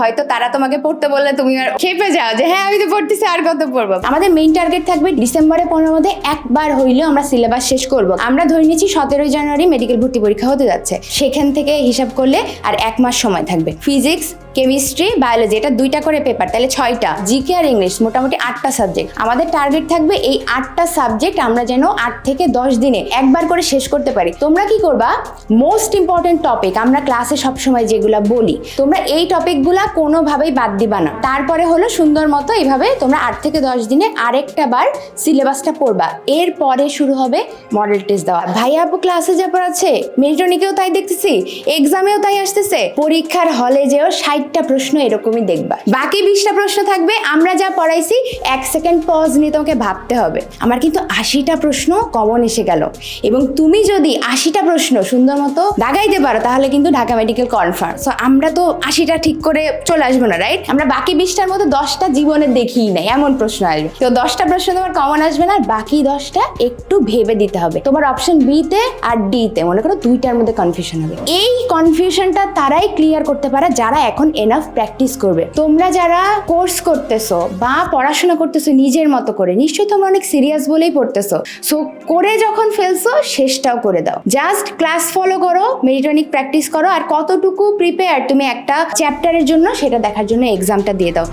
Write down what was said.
হয়তো তারা তোমাকে পড়তে বললে তুমি আর খেপে যাও যে হ্যাঁ আমি তো পড়তেছি, আর কত পড়ব? আমাদের মেইন টার্গেট থাকবে ডিসেম্বরে পনেরো মধ্যে একবার হইলেও আমরা সিলেবাস শেষ করব। আমরা ধরে নিচ্ছি সতেরোই জানুয়ারি মেডিকেল ভর্তি পরীক্ষা হতে যাচ্ছে। সেখান থেকে হিসাব করলে আর এক মাস সময় থাকবে। ফিজিক্স কেমিস্ট্রি, বায়োলজি, এটা দুইটা করে পেপার তাহলে ছয়টা। জিকে আর ইংলিশ মোটামুটি আটটা সাবজেক্ট আমাদের টার্গেট থাকবে এই আটটা সাবজেক্ট আমরা যেন আট থেকে দশ দিনে একবার করে শেষ করতে পারি। তোমরা কি করবা? মোস্ট ইম্পর্টেন্ট টপিক আমরা ক্লাসে সবসময় যেগুলা বলি, তোমরা এই টপিকগুলা কোনোভাবেই বাদ দিবা না। তারপরে হলো সুন্দর মতো এইভাবে তোমরা আট থেকে দশ দিনে আরেকটা বার সিলেবাসটা পড়বা। এরপরে শুরু হবে মডেল টেস্ট দেওয়া। ভাই আপু ক্লাসে যা পড়াচ্ছে মেরিটনিকেও তাই দেখতেছি এক্সামেও তাই আসতেছে। পরীক্ষার হলে যেও ষাটটা প্রশ্ন এরকমই দেখবা। বাকি বিশটা প্রশ্ন থাকবে, আমরা যা পড়াইছি, এক সেকেন্ড পজ নিয়ে তোমাকে ভাবতে হবে। আমার কিন্তু আশিটা প্রশ্ন কমন এসে গেল। এবং তুমি যদি আশিটা প্রশ্ন সুন্দর মতো দাগাইতে পারো, তাহলে কিন্তু ঢাকা মেডিকেল কনফার্ম সো আমরা তো আশিটা ঠিক করে চলে আসব না রাইট আমরা বাকি বিশটার মতো দশটা জীবনে দেখিই নাই, এমন প্রশ্ন আসবে। তো দশটা প্রশ্ন তোমার কমন আসবে না, আর বাকি দশটা একটু ভেবে দিতে হবে। তোমার অপশন বিতে আর ডিতে মনে করো দুইটার মধ্যে কনফিউশন হবে। এই কনফিউশনটা তারাই ক্লিয়ার করতে পারে, যারা এখন এনাফ প্র্যাকটিস করবে। তোমরা যারা কোর্স করতেছো বা পড়াশোনা করতেছো নিজের মতো করে, নিশ্চয়ই তোমরা অনেক সিরিয়াস বলেই পড়তেছো। সো করে যখন ফেলছো, শেষটাও করে দাও। জাস্ট ক্লাস ফলো করো মেরিটনিক প্র্যাকটিস করো, আর কতটুকু প্রিপেয়ার তুমি একটা চ্যাপ্টারের জন্য, সেটা দেখার জন্য এক্সামটা দিয়ে দাও।